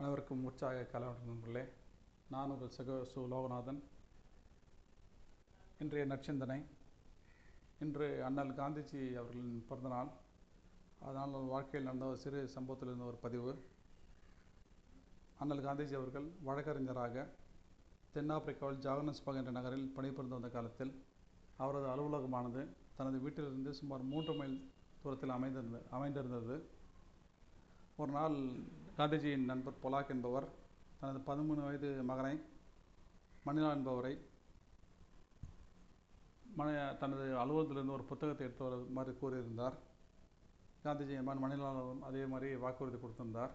அனைவருக்கும் உற்சாக கலவரம் நண்பர்களே. நான் உங்கள் சக சு லோகநாதன். இன்றைய நற்சிந்தனை. இன்று அண்ணல் காந்திஜி அவர்களின் பிறந்தநாள். அதனால் வாழ்க்கையில் நடந்த ஒரு சிறு சம்பவத்தில் இருந்த ஒரு பதிவு. அண்ணல் காந்திஜி அவர்கள் வழக்கறிஞராக தென்னாப்பிரிக்காவில் ஜாகனஸ்பாக் என்ற நகரில் பணிபுரிந்து வந்த காலத்தில் அவரது அலுவலகமானது தனது வீட்டிலிருந்து சுமார் மூன்று மைல் தூரத்தில் அமைந்திருந்த அமைந்திருந்தது. ஒரு நாள் காந்திஜியின் நண்பர் பொலாக் என்பவர் தனது பதிமூணு வயது மகனை மணிலா என்பவரை மன தனது அலுவலகத்திலிருந்து ஒரு புத்தகத்தை எடுத்து வருமாறு கூறியிருந்தார். காந்திஜி மன் மணிலாலும் அதே மாதிரி வாக்குறுதி கொடுத்திருந்தார்.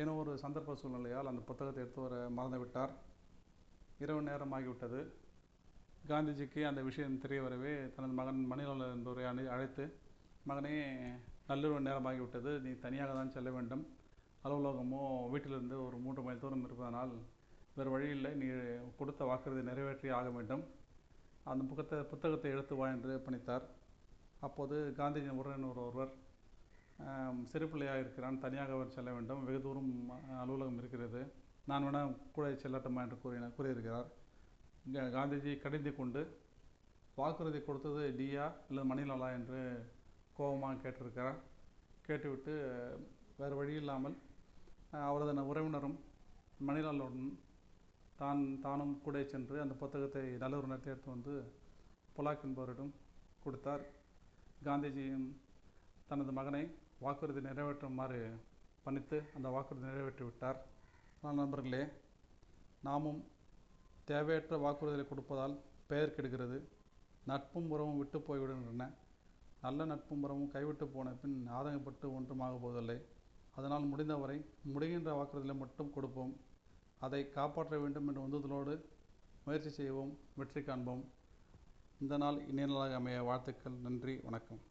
ஏனோ ஒரு சந்தர்ப்ப சூழ்நிலையால் அந்த புத்தகத்தை எடுத்து வர மறந்துவிட்டார். இரவு நேரம் ஆகிவிட்டது. காந்திஜிக்கு அந்த விஷயம் தெரிய வரவே தனது மகன் மணிலால் என்பவரை அழைத்து மகனே நள்ளிரவு நேரமாகிவிட்டது நீ தனியாக தான் செல்ல வேண்டும். அலுவலகமோ வீட்டிலிருந்து ஒரு மூன்று மைல் தூரம் இருப்பதனால் வேறு வழி இல்லை. நீ கொடுத்த வாக்குறுதி நிறைவேற்றி ஆக வேண்டும். அந்த புத்தகத்தை புத்தகத்தை எடுத்து வா என்று பணித்தார். அப்போது காந்திஜியின் உறவினர் ஒருவர் சிறு பிள்ளையாக இருக்கிறான். தனியாக அவர் செல்ல வேண்டும். வெகு தூரம் அலுவலகம் இருக்கிறது. நான் வேணால் கூட செல்லட்டுமா? என்று கூறினார் கூறியிருக்கிறார். காந்திஜி கடிந்து கொண்டு வாக்குறுதி கொடுத்தது டியா இல்லை மணிலாலா? என்று கோபமாக கேட்டிருக்கிறார். கேட்டுவிட்டு வேறு வழி இல்லாமல் அவரது உறவினரும் மணிலாலுடன் தான் தானும் கூட சென்று அந்த புத்தகத்தை நல்லொரு நேரத்தை வந்து புலாக் என்பவரிடம் கொடுத்தார். காந்திஜியும் தனது மகனை வாக்குறுதி நிறைவேற்றுமாறு பணித்து அந்த வாக்குறுதி நிறைவேற்றி விட்டார். ஆனால் நண்பர்களே நாமும் தேவையற்ற வாக்குறுதிகளை கொடுப்பதால் பெயர் கெடுகிறது. நட்பும் உறவும் விட்டு போய்விடுகின்றன நல்ல நட்பும் உறவும் கைவிட்டு போன பின் ஆதங்கப்பட்டு ஒன்றுமாக போவதில்லை. அதனால் முடிந்தவரை முடிகின்ற வாக்குறுதிகளை மட்டும் கொடுப்போம். அதை காப்பாற்ற வேண்டும் என்ற உந்துதலோடு முயற்சி செய்வோம். வெற்றி காண்போம். இந்த நாள் இனிய நாளாக அமைய வாழ்த்துக்கள். நன்றி. வணக்கம்.